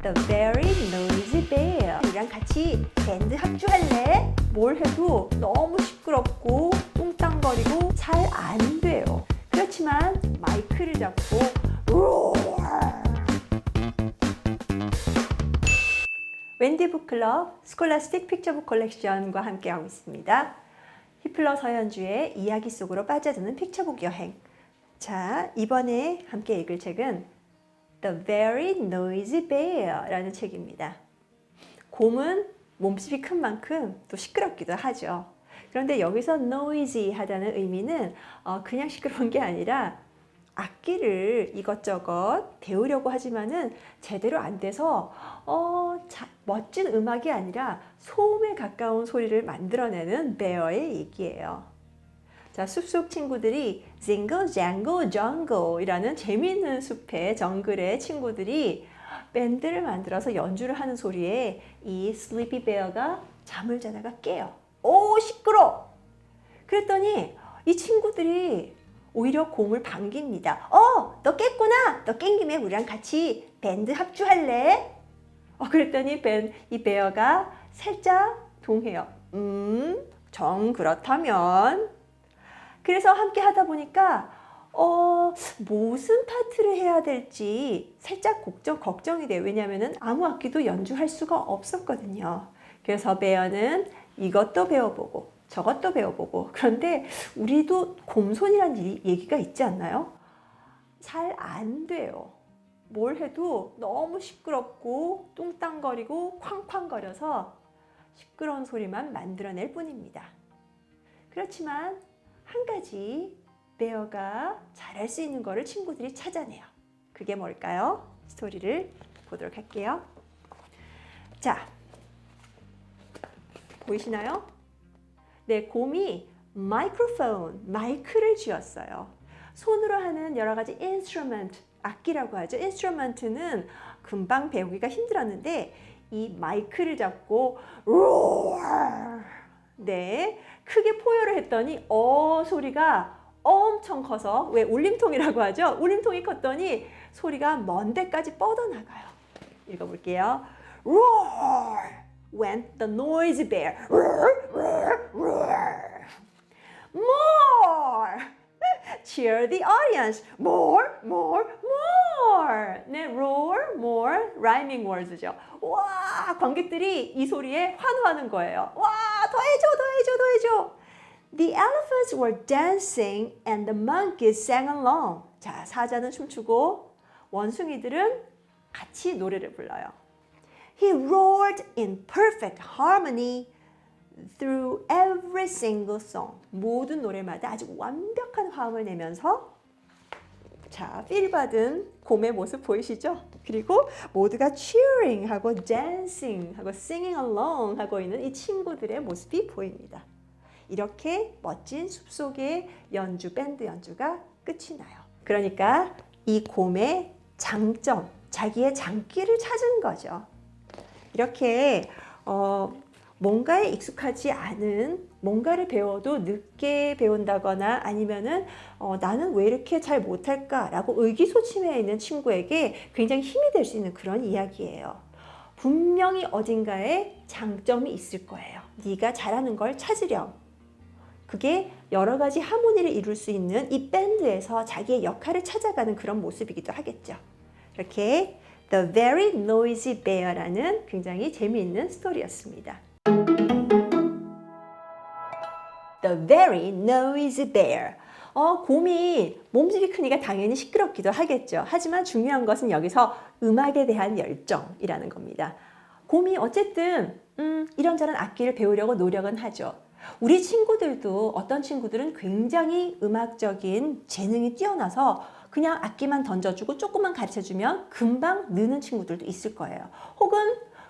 The very noisy bear. 우리랑 같이 밴드 합주할래? 뭘 해도 너무 시끄럽고 뚱땅거리고 잘 안 돼요. 그렇지만 마이크를 잡고 roar. 웬디 북 클럽 스콜라스틱 픽처북 컬렉션과 함께하고 있습니다. 히플러 서현주의 이야기 속으로 빠져드는 픽처북 여행. 자, 이번에 함께 읽을 책은 The Very Noisy Bear라는 책입니다. 곰은 몸집이 큰 만큼 또 시끄럽기도 하죠. 그런데 여기서 noisy 하다는 의미는 어, 그냥 시끄러운 게 아니라 악기를 이것저것 배우려고 하지만은 제대로 안 돼서 어, 자, 멋진 음악이 아니라 소음에 가까운 소리를 만들어내는 베어의 얘기예요. 자, 숲속 친구들이 징글 장글 정글이라는 재미있는 숲의 정글의 친구들이 밴드를 만들어서 연주를 하는 소리에 이 슬리피 베어가 잠을 자다가 깨요. 오 시끄러! 그랬더니 이 친구들이 오히려 곰을 반깁니다. 어, 너 깼구나. 너 깬 김에 우리랑 같이 밴드 합주할래? 어, 그랬더니 벤, 이 베어가 살짝 동해요. 음, 정 그렇다면. 그래서 함께 하다 보니까 어, 무슨 파트를 해야 될지 살짝 걱정, 걱정이 돼요. 왜냐하면 아무 악기도 연주할 수가 없었거든요. 그래서 베어는 이것도 배워보고 저것도 배워보고 그런데 우리도 곰손이라는 이- 얘기가 있지 않나요? 잘 안 돼요. 뭘 해도 너무 시끄럽고 뚱땅거리고 쾅쾅거려서 시끄러운 소리만 만들어낼 뿐입니다. 그렇지만 한 가지 베어가 잘할 수 있는 거를 친구들이 찾아내요. 그게 뭘까요? 스토리를 보도록 할게요. 자, 보이시나요? 네, 곰이 마이크로폰, 마이크를 쥐었어요. 손으로 하는 여러 가지 인스트루먼트, 악기라고 하죠. 인스트루먼트는 금방 배우기가 힘들었는데 이 마이크를 잡고 roar 네, 크게 포효를 했더니 어 소리가 엄청 커서 왜 울림통이라고 하죠? 울림통이 컸더니 소리가 먼 데까지 뻗어나가요. 읽어볼게요. Roar went the noisy bear. Roar, roar, roar. More! Cheer the audience. More, more, more. 네, roar, more, rhyming words죠. 와, 관객들이 이 소리에 환호하는 거예요. 와, 더해줘, 더해줘, 더해줘. The elephants were dancing and the monkeys sang along. 자, 사자는 춤추고 원숭이들은 같이 노래를 불러요. He roared in perfect harmony through every single song. 모든 노래마다 아주 완벽한 화음을 내면서 자, 필 받은 곰의 모습 보이시죠? 그리고 모두가 cheering 하고 dancing 하고 singing along 하고 있는 이 친구들의 모습이 보입니다. 이렇게 멋진 숲속의 연주, 밴드 연주가 끝이 나요. 그러니까 이 곰의 장점, 자기의 장기를 찾은 거죠. 이렇게 어, 뭔가에 익숙하지 않은 뭔가를 배워도 늦게 배운다거나 아니면은 어, 나는 왜 이렇게 잘 못할까라고 의기소침해 있는 친구에게 굉장히 힘이 될 수 있는 그런 이야기예요. 분명히 어딘가에 장점이 있을 거예요. 네가 잘하는 걸 찾으렴. 그게 여러 가지 하모니를 이룰 수 있는 이 밴드에서 자기의 역할을 찾아가는 그런 모습이기도 하겠죠. 이렇게 The Very Noisy Bear라는 굉장히 재미있는 스토리였습니다. The Very Noisy Bear. 어, 곰이 몸집이 크니까 당연히 시끄럽기도 하겠죠. 하지만 중요한 것은 여기서 음악에 대한 열정이라는 겁니다. 곰이 어쨌든 음, 이런저런 악기를 배우려고 노력은 하죠. 우리 친구들도 어떤 친구들은 굉장히 음악적인 재능이 뛰어나서 그냥 악기만 던져주고 조금만 가르쳐주면 금방 느는 친구들도 있을 거예요. 혹은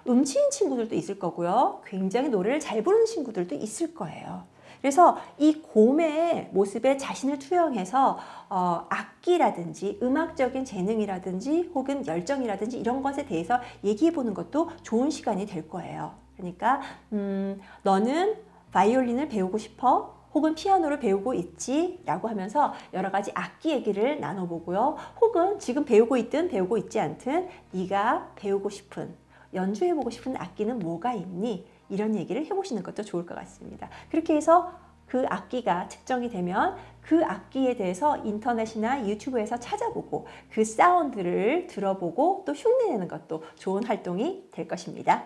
음치인 친구들도 있을 거고요. 굉장히 노래를 잘 부르는 친구들도 있을 거예요. 그래서 이 곰의 모습에 자신을 투영해서 어, 악기라든지 음악적인 재능이라든지 혹은 열정이라든지 이런 것에 대해서 얘기해 보는 것도 좋은 시간이 될 거예요. 그러니까 음, 너는 바이올린을 배우고 싶어? 혹은 피아노를 배우고 있지? 라고 하면서 여러 가지 악기 얘기를 나눠보고요. 혹은 지금 배우고 있든 배우고 있지 않든 네가 배우고 싶은, 연주해보고 싶은 악기는 뭐가 있니? 이런 얘기를 해보시는 것도 좋을 것 같습니다. 그렇게 해서 그 악기가 측정이 되면 그 악기에 대해서 인터넷이나 유튜브에서 찾아보고 그 사운드를 들어보고 또 흉내내는 것도 좋은 활동이 될 것입니다.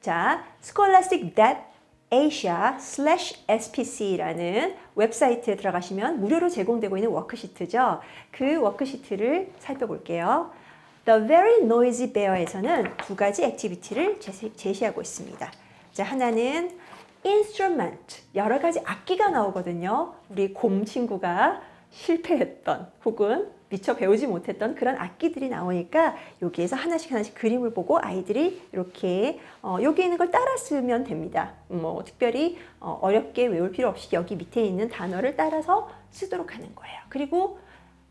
자, scholastic.asia/spc라는 웹사이트에 들어가시면 무료로 제공되고 있는 워크시트죠. 그 워크시트를 살펴볼게요. The Very Noisy Bear에서는 두 가지 액티비티를 제시, 제시하고 있습니다. 자, 하나는 instrument, 여러 가지 악기가 나오거든요. 우리 곰 친구가 실패했던 혹은 미처 배우지 못했던 그런 악기들이 나오니까 여기에서 하나씩 하나씩 그림을 보고 아이들이 이렇게 어, 여기 있는 걸 따라 쓰면 됩니다. 뭐 특별히 어, 어렵게 외울 필요 없이 여기 밑에 있는 단어를 따라서 쓰도록 하는 거예요. 그리고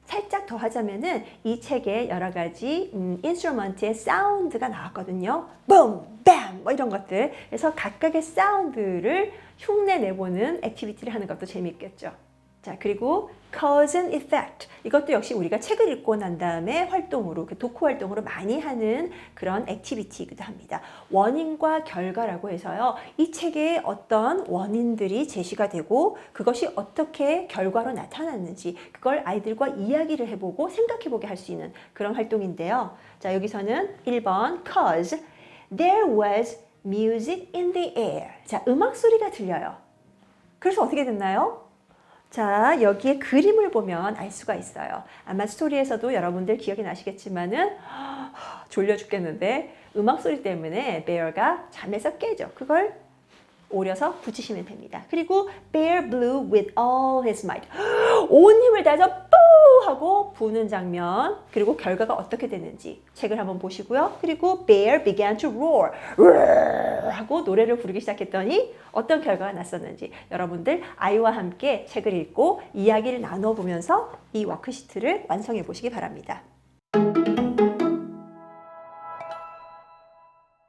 살짝 더 하자면은 이 책에 여러 가지 음, 인스트루먼트의 사운드가 나왔거든요. 붐, 뱀, 뭐 이런 것들. 그래서 각각의 사운드를 흉내 내보는 액티비티를 하는 것도 재미있겠죠. 자, 그리고 cause and effect. 이것도 역시 우리가 책을 읽고 난 다음에 활동으로, 그 독후 활동으로 많이 하는 그런 액티비티이기도 합니다. 원인과 결과라고 해서요. 이 책에 어떤 원인들이 제시가 되고 그것이 어떻게 결과로 나타났는지 그걸 아이들과 이야기를 해보고 생각해보게 할 수 있는 그런 활동인데요. 자, 여기서는 1번 cause there was music in the air. 자, 음악 소리가 들려요. 그래서 어떻게 됐나요? 자, 여기에 그림을 보면 알 수가 있어요. 아마 스토리에서도 여러분들 기억이 나시겠지만은 졸려 죽겠는데 음악 소리 때문에 베어가 잠에서 깨죠. 그걸 오려서 붙이시면 됩니다. 그리고 Bear blew with all his might. 온 힘을 다해서 뿌 하고 부는 장면. 그리고 결과가 어떻게 되는지 책을 한번 보시고요. 그리고 Bear began to roar. 하고 노래를 부르기 시작했더니 어떤 결과가 났었는지 여러분들 아이와 함께 책을 읽고 이야기를 나눠보면서 이 워크시트를 완성해 보시기 바랍니다.